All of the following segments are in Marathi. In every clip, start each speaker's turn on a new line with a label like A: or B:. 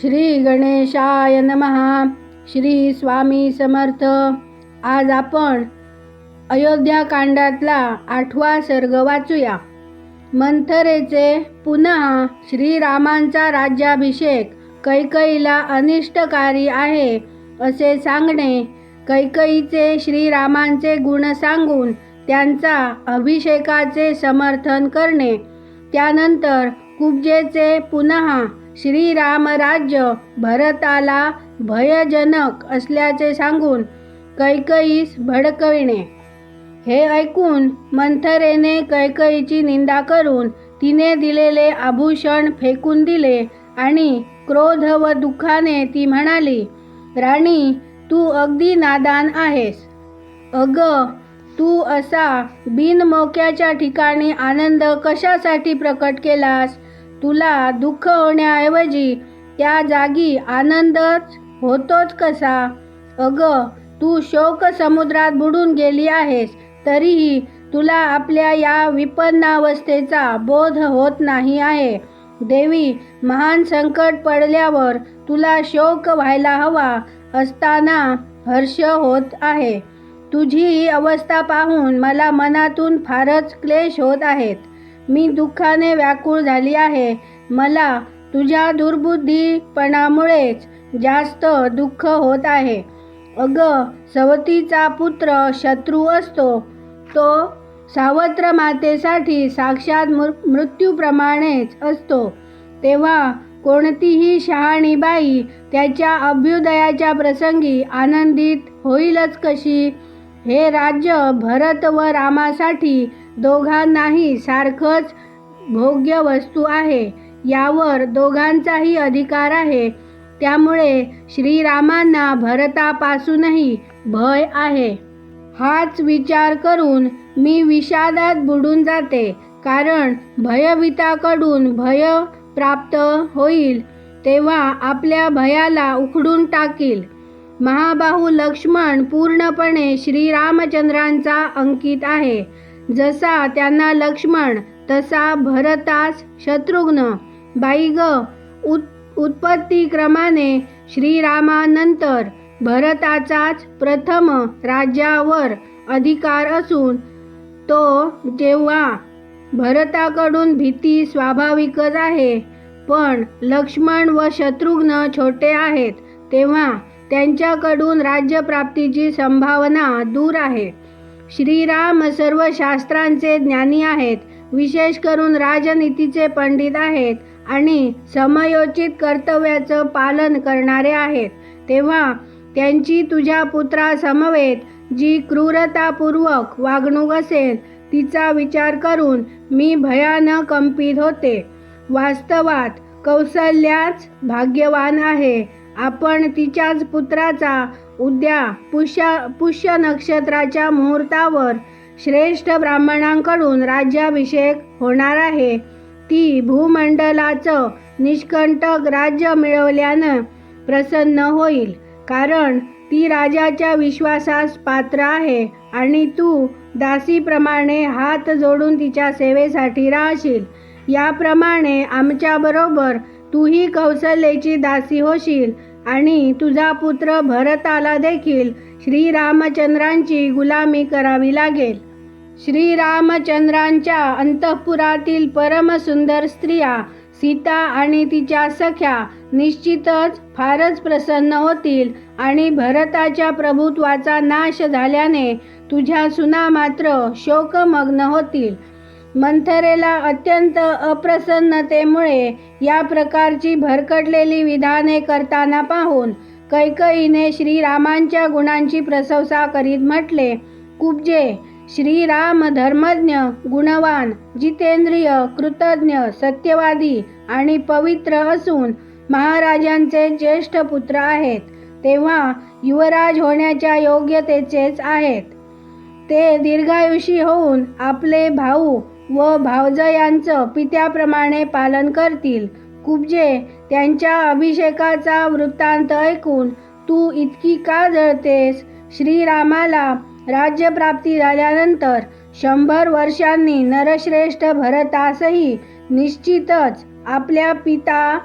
A: श्री गणेशाय नमहा श्री स्वामी समर्थ. आज आपण अयोध्याकांडातला आठवा सर्ग वाचूया. मंथरेचे पुन्हा श्रीरामांचा राज्याभिषेक कैकईला अनिष्टकारी आहे असे सांगणे कैकईचे श्रीरामांचे गुण सांगून त्यांचा अभिषेकाचे समर्थन करणे. त्यानंतर कुब्जेचे पुन्हा श्रीरामराज्य भरताला भयजनक असल्याचे सांगून कैकईस भडकविणे. हे ऐकून मंथरेने कैकईची निंदा करून तिने दिलेले आभूषण फेकून दिले आणि क्रोध व दुःखाने ती म्हणाली राणी तू अगदी नादान आहेस. अग तू असा बिनमोक्याच्या ठिकाणी आनंद कशासाठी प्रकट केलास? तुला दुःख होण्याऐवजी त्या जागी आनंदच होतोच कसा? अग तू शोक समुद्रात बुडून गेली आहेस तरीही तुला आपल्या या विपन्नावस्थेचा बोध होत नाही आहे. देवी महान संकट पडल्यावर तुला शोक व्हायला हवा असताना हर्ष होत आहे. तुझी ही अवस्था पाहून मला मनातून फारच क्लेश होत आहेत. मी दुःखाने व्याकुळ झाली आहे. मला तुझ्या दुर्बुद्धीपणामुळेच जास्त दुःख होत आहे. अग सवतीचा पुत्र शत्रू असतो. तो सावत्र मातेसाठी साक्षात मृ मृत्यूप्रमाणेच असतो. तेव्हा कोणतीही शहाणी बाई त्याच्या अभ्युदयाच्या प्रसंगी आनंदित होईलच कशी? हे राज्य भरत व रामासाठी दोघांनाही सारखंच भोग्य वस्तू आहे. यावर दोघांचाही अधिकार आहे. त्यामुळे श्रीरामांना भरतापासूनही भय आहे. हाच विचार करून मी विषादात बुडून जाते कारण भयभीताकडून भय प्राप्त होईल तेव्हा आपल्या भयाला उखडून टाकील. महाबाहू लक्ष्मण पूर्णपणे श्रीरामचंद्रांचा अंकित आहे. जसा त्यांना लक्ष्मण तसा भरतास शत्रुघ्न. बाई ग उत उत्पत्तीक्रमाने श्रीरामानंतर भरताचाच प्रथम राज्यावर अधिकार असून तो जेव्हा भरताकडून भीती स्वाभाविकच आहे पण लक्ष्मण व शत्रुघ्न छोटे आहेत तेव्हा त्यांच्याकडून राज्यप्राप्तीची संभावना दूर आहे. श्रीराम सर्व शास्त्रांचे ज्ञानी आहेत विशेष करून राजनीतीचे पंडित आहेत आणि समयोचित कर्तव्याचं पालन करणारे आहेत. तेव्हा त्यांची तुझ्या पुत्रासमवेत जी क्रूरतापूर्वक वागणूक असेल तिचा विचार करून मी भयानं कंपित होते. वास्तवात कौशल्याच भाग्यवान आहे. आपण तिच्याच पुत्राचा उद्या पुष्य पुष्य नक्षत्राच्या मुहूर्तावर श्रेष्ठ ब्राह्मणांकडून राज्याभिषेक होणार आहे. ती भूमंडलाचं निष्कंटक राज्य मिळवल्यानं प्रसन्न होईल कारण ती राजाच्या विश्वासास पात्र आहे आणि तू दासीप्रमाणे हात जोडून तिच्या सेवेसाठी राहशील. याप्रमाणे आमच्याबरोबर तूही कौशल्याची दासी होशील. आणि तुझा पुत्र भरताला देखील श्रीरामचंद्रांची गुलामी करावी लागेल. श्रीरामचंद्रांच्या अंतःपुरातील परमसुंदर स्त्रिया सीता आणि तिच्या सख्या निश्चितच फारच प्रसन्न होतील आणि भरताच्या प्रभुत्वाचा नाश झाल्याने तुझ्या सुना मात्र शोकमग्न होतील. मंथरेला अत्यंत अप्रसन्नतेमुळे या प्रकारची भरकटलेली विधाने करताना पाहून कैकईने श्रीरामांच्या गुणांची प्रशंसा करीत म्हटले कुब्जे श्रीराम धर्मज्ञ गुणवान जितेंद्रिय कृतज्ञ सत्यवादी आणि पवित्र असून महाराजांचे ज्येष्ठ पुत्र आहेत तेव्हा युवराज होण्याच्या योग्यतेचेच आहेत. ते दीर्घायुषी होऊन आपले भाऊ व भावजयांचं पित्याप्रमाणे पालन करतील. कुब्जे त्यांच्या अभिषेकाचा वृत्तांत ऐकून तू इतकी का जळतेस? श्रीरामाला राज्यप्राप्ती झाल्यानंतर शंभर वर्षांनी नरश्रेष्ठ भरतासही निश्चितच आपल्या पिता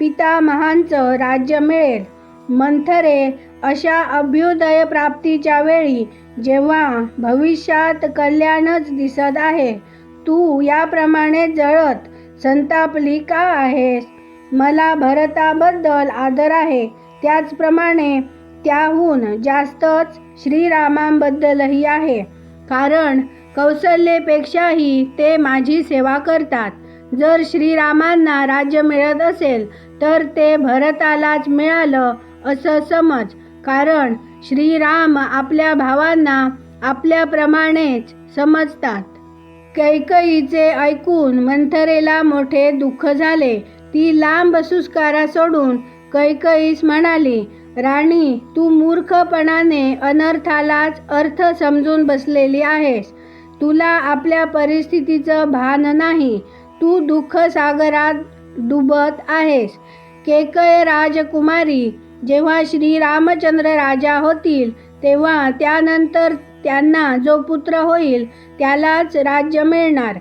A: पितामहांचं राज्य मिळेल. मंथरे अशा अभ्युदय प्राप्तीच्या वेळी जेव्हा भविष्यात कल्याणच दिसत आहे तू याप्रमाणे जळत संतापली का आहेस? मला भरताबद्दल आदर आहे. त्याचप्रमाणे त्याहून जास्तच श्रीरामांबद्दलही आहे. कारण कौशल्येपेक्षाही ते माझी सेवा करतात. जर श्रीरामांना राज्य मिळत असेल तर ते भरतालाच मिळालं असं समज. कारण श्रीराम आपल्या भावांना आपल्याप्रमाणेच समजतात. कैकईचे ऐकून मंथरेला मोठे दुःख झाले. ती लांब सुस्कारा सोडून कैकईस म्हणाली राणी तू मूर्खपणाने अनर्थालाच अर्थ समजून बसलेली आहेस. तुला आपल्या परिस्थितीचं भान नाही. तू दुःख सागरात डुबत आहेस. केकय राजकुमारी जेव्हा श्रीरामचंद्र राजा होतील तेव्हा त्यानंतर त्यांना जो पुत्र होईल त्यालाच राज्य मिळणार.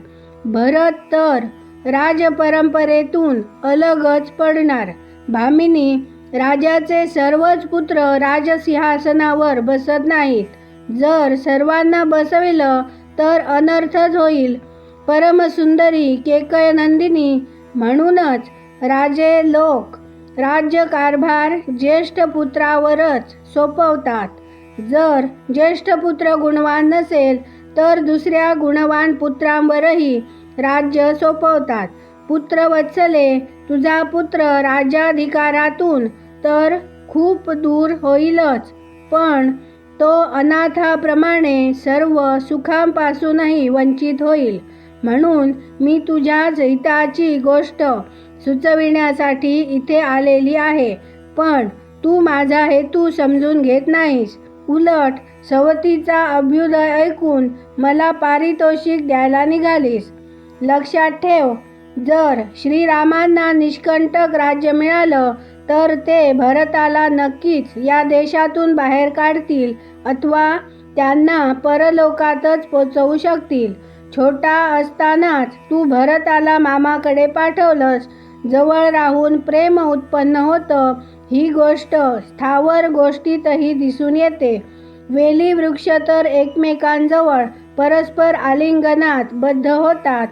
A: भरत तर राजपरंपरेतून अलगच पडणार. भामिनी राजाचे सर्वच पुत्र राजसिंहासनावर बसत नाहीत. जर सर्वांना बसविलं तर अनर्थच होईल. परमसुंदरी केकय नंदिनी म्हणूनच राजे लोक राज्यकारभार ज्येष्ठ पुत्रावरच सोपवतात. जर ज्येष्ठ पुत्र गुणवान नसेल तर दुसऱ्या गुणवान पुत्रांवरही राज्य सोपवतात. पुत्रवत्सले तुझा पुत्र राज्याधिकारातून तर खूप दूर होईलच पण तो अनाथाप्रमाणे सर्व सुखांपासूनही वंचित होईल. म्हणून मी तुझ्याच हिताची गोष्ट सुचविण्यासाठी इथे आलेली आहे पण तू माझा हेतू समजून घेत नाहीस. उलट सवतीचा अभ्युदय ऐकून मला पारितोषिक द्यायला निघालीस. लक्षात ठेव जर श्रीरामांना निष्कंटक राज्य मिळालं तर ते भरताला नक्कीच या देशातून बाहेर काढतील अथवा त्यांना परलोकातच पोचवू शकतील. छोटा असतानाच तू भरताला मामाकडे पाठवलंस. जवळ राहून प्रेम उत्पन्न होतं ही गोष्ट स्थावर गोष्टीतही दिसून येते. वेली वृक्ष तर एकमेकांजवळ परस्पर आलिंगनात बद्ध होतात.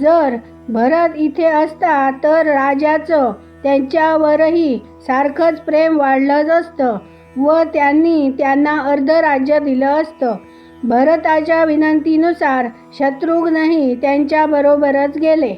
A: जर भरत इथे असता तर राजाचं त्यांच्यावरही सारखंच प्रेम वाढलंच असतं व त्यांनी त्यांना अर्ध राज्य दिलं असतं. भरताच्या विनंतीनुसार शत्रुघ्नही त्यांच्याबरोबरच गेले.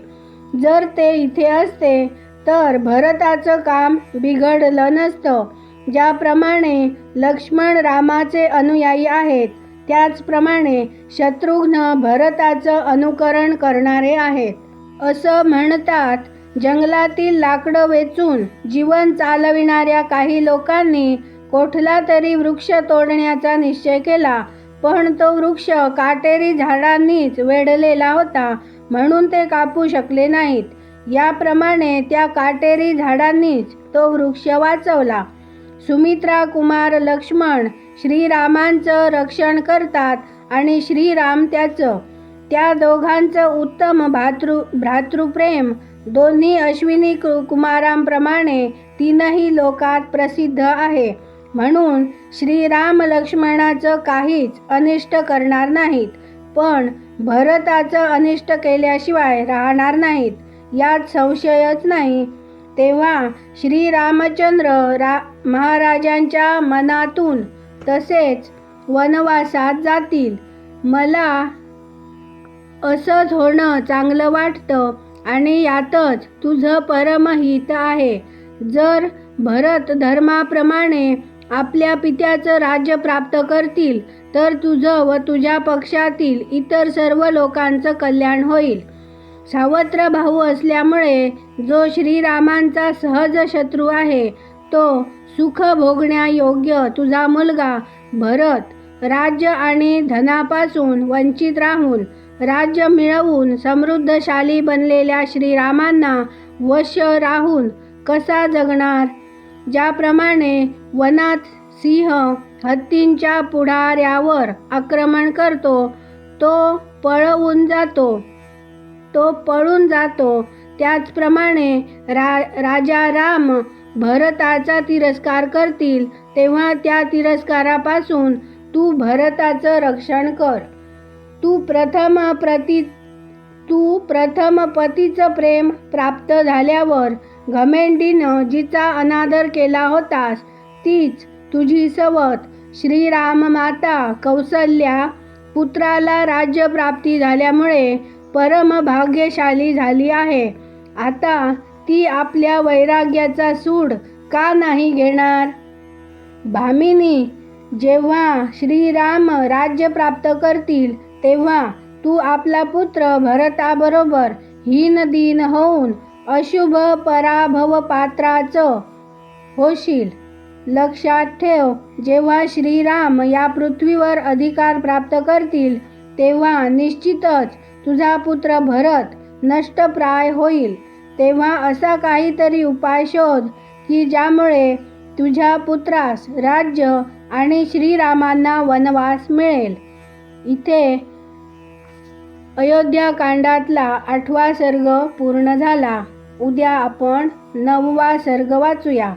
A: जर ते इथे असते तर भरताचं काम बिघडलं नसतं. ज्याप्रमाणे लक्ष्मण रामाचे अनुयायी आहेत त्याचप्रमाणे शत्रुघ्न भरताचं अनुकरण करणारे आहेत. असं म्हणतात जंगलातील लाकडं वेचून जीवन चालविणाऱ्या काही लोकांनी कोठला तरी वृक्ष तोडण्याचा निश्चय केला पण तो वृक्ष काटेरी झाडांनीच वेढलेला होता म्हणून ते कापू शकले नाहीत. याप्रमाणे त्या काटेरी झाडांनीच तो वृक्ष वाचवला. सुमित्रा कुमार लक्ष्मण श्रीरामांचं रक्षण करतात आणि श्रीराम त्याचं त्या दोघांचं उत्तम भातृ भ्रातृप्रेम दोन्ही अश्विनी कु- कुमारांप्रमाणे तीनही लोकात प्रसिद्ध आहे. म्हणून श्रीराम लक्ष्मणाचं काहीच अनिष्ट करणार नाहीत पण भरताचं अनिष्ट केल्याशिवाय राहणार नाहीत. यात संशयच नाही. तेव्हा श्रीरामचंद्र रा महाराजांच्या मनातून तसेच वनवासात जातील. मला असंच होणं चांगलं वाटतं आणि यातच तुझं परमहित आहे. जर भरत धर्माप्रमाणे आपल्या पित्याचं राज्य प्राप्त करतील तर तुझं व तुझ्या पक्षातील इतर सर्व लोकांचं कल्याण होईल. सावत्र भाऊ असल्यामुळे जो श्रीरामांचा सहज शत्रू आहे तो सुख भोगण्यायोग्य तुझा मुलगा भरत राज्य आणि धनापासून वंचित राहून राज्य मिळवून समृद्धशाली बनलेल्या श्रीरामांना वश राहून कसा जगणार? ज्याप्रमाणे वनात सिंह हत्तींच्या पुढाऱ्यावर आक्रमण करतो तो पळवून जातो. तो पळून जातो. त्याचप्रमाणे रा राजा राम भरताचा तिरस्कार करतील तेव्हा त्या तिरस्कारापासून तू भरताचं रक्षण कर. तू प्रथम प्रति तू प्रथम पतीचं प्रेम प्राप्त झाल्यावर घमेंडीनं जिचा अनादर केला होतास तीच तुझी सवत श्रीराम माता कौसल्या पुत्राला राज्यप्राप्ती झाल्यामुळे परम भाग्यशाली झाली आहे. आता ती आपल्या वैराग्याचा सूड का नाही घेणार? भामिनी जेव्हा श्रीराम राज्य प्राप्त करतील तेव्हा तू आपला पुत्र भरताबरोबर हीनदीन होऊन अशुभ पराभव पात्राचं होशील. लक्षात ठेव जेव्हा श्रीराम या पृथ्वीवर अधिकार प्राप्त करतील तेव्हा निश्चितच तुझा पुत्र भरत नष्टप्राय होईल. तेव्हा असा काहीतरी उपाय शोध की ज्यामुळे तुझ्या पुत्रास राज्य आणि श्रीरामांना वनवास मिळेल. इथे अयोध्याकांडातला आठवा सर्ग पूर्ण झाला. उद्या आपण नववा सर्ग वाचूया.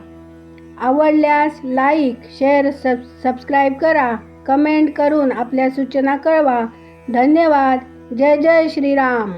A: आवडल्यास लाईक शेअर सब सबस्क्राईब करा. कमेंट करून आपल्या सूचना कळवा. धन्यवाद. जय जय श्रीराम.